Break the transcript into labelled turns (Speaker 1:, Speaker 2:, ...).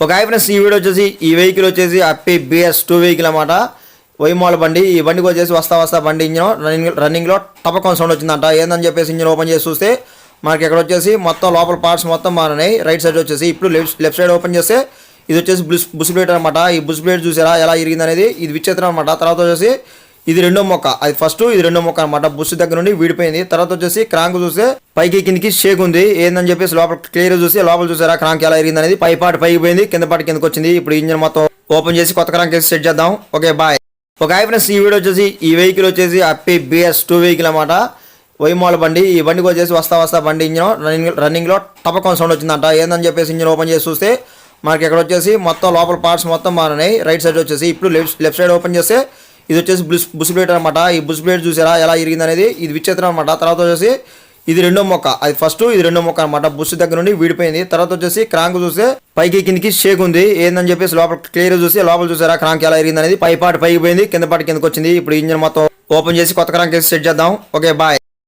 Speaker 1: ఒక hi friends ఈ video వచ్చేసి ఈ వెహికల్ వచ్చేసి అప్పి బిఎస్ టూ వెహికల్ అనమాట వైమాల బండి ఈ బండికి వచ్చేసి వస్తా వస్తా బండి ఇంజిన్ రన్నింగ్ రన్నింగ్లో టపకం సౌండ్ వచ్చిందంట. ఏందని చెప్పేసి ఇంజిన్ ఓపెన్ చేసి చూస్తే మనకి ఇక్కడ వచ్చేసి మొత్తం లోపల పార్ట్స్ మొత్తం మారినాయి. రైట్ సైడ్ వచ్చేసి ఇప్పుడు లెఫ్ట్ లెఫ్ట్ సైడ్ ఓపెన్ చేస్తే ఇది వచ్చేసి బుస్ బుస్ ప్లేట్ అనమాట ఈ బుస్ ప్లేట్ చూసారా ఎలా ఇరిగింది అనేది ఇది విచిత్రం అనమాట తర్వాత వచ్చేసి ఇది రెండో మొక్క. అది ఫస్ట్ ఇది రెండో మొక్క అనమాట బుస్ దగ్గర నుండి విడిపోయింది. తర్వాత వచ్చేసి క్రాంక్ చూస్తే పైకి కిందికి షేక్ ఉంది. ఏందని చెప్పేసి లోపల క్లియర్ చూసి లోపల చూసారా? క్రాంక్ ఎలా ఎరిగింది అనేది పై పాటు పైకి పోయింది. కింద పాటు కిందకి వచ్చింది. ఇప్పుడు ఇంజిన్ మొత్తం ఓపెన్ చేసి కొత్త క్రాంక్ వేసి సెట్ చేద్దాం. ఓకే బాయ్ ఒక ఐ ఫ్రెండ్స్ ఈ వీడియో వచ్చేసి ఈ వెహికల్ వచ్చేసి అప్పి బిఎస్ టూ వెహికల్ అనమాట వైమాల బండి. ఈ బండికి వచ్చేసి వస్తా వస్తా బండి ఇంజిన్ రన్నింగ్ రన్నింగ్లో టపకం సౌండ్ వచ్చిందంట. ఏందని చెప్పేసి ఇంజిన్ ఓపెన్ చేసి చూస్తే మనకి ఇక్కడ వచ్చేసి మొత్తం లోపల పార్ట్స్ మొత్తం మారినాయి. రైట్ సైడ్ వచ్చేసి ఇప్పుడు లెఫ్ట్ లెఫ్ట్ సైడ్ ఓపెన్ చేస్తే ఇది వచ్చేసి బుస్ బుస్ ప్లేట్ అనమాట ఈ బుస్ ప్లేట్ చూసారా? ఎలా ఇరిగింది అనేది ఇది విచిత్రం అనమాట తర్వాత వచ్చేసి ఇది రెండో మొక్క. అది ఫస్ట్ ఇది రెండో మొక్క అనమాట బుస్ దగ్గర నుండి విడిపోయింది. తర్వాత వచ్చేసి క్రాంక్ చూస్తే పైకి కిందకి షేక్ ఉంది. ఏందని చెప్పేసి లోపల క్లియర్ చూసి లోపల చూసారా? క్రాంక్ ఎలా ఇరిగింది అనేది పై పాటు పైకి పోయింది. కింద పాటు కిందకి వచ్చింది. ఇప్పుడు ఇంజిన్ మొత్తం ఓపెన్ చేసి కొత్త క్రాంక్ వేసి సెట్ చేద్దాం. Okay bye.